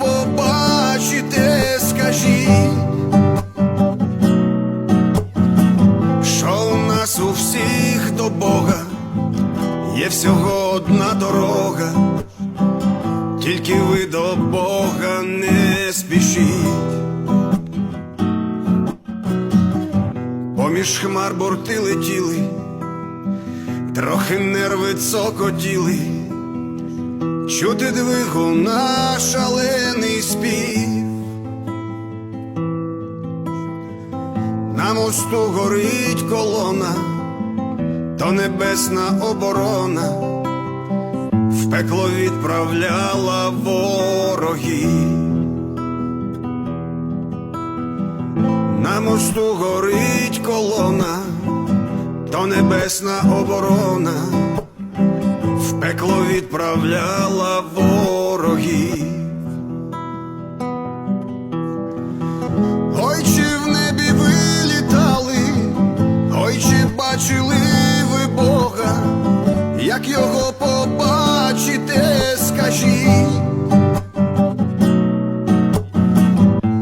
Побачите, скажіть, що у нас у всіх до Бога є всього одна дорога, тільки ви до Бога не спішіть. Поміж хмар борти летіли, трохи нерви цокотіли, чути двигун на шалений спів. На мосту горить колона, то небесна оборона, в пекло відправляла ворогів. На мосту горить колона, то небесна оборона, в пекло відправляла ворогів. Ой, чи в небі ви літали, ой, чи бачили ви Бога, як його побачите, скажіть.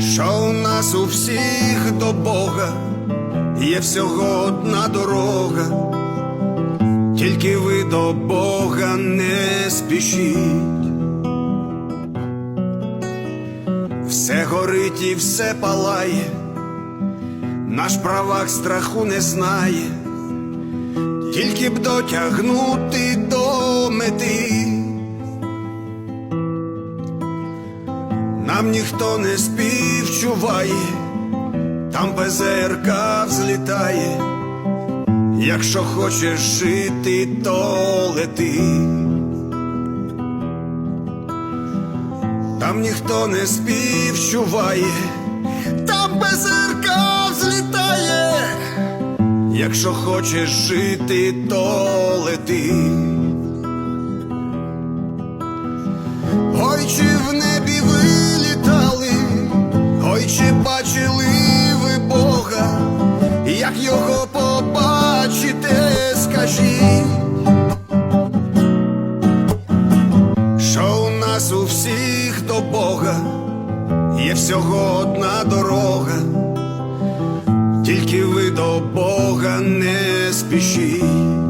Що у нас у всіх до Бога є всього одна дорога, тільки ви до Бога не спішіть. Все горить і все палає, наш правак страху не знає, тільки б дотягнути до мети. Нам ніхто не співчуває, там ПЗРК взлітає. Якщо хочеш жити, то лети. Там ніхто не співчуває, там ПЗРК взлітає. Якщо хочеш жити, то лети. Ой, чи в небі всього одна дорога, тільки ви до Бога не спішіть.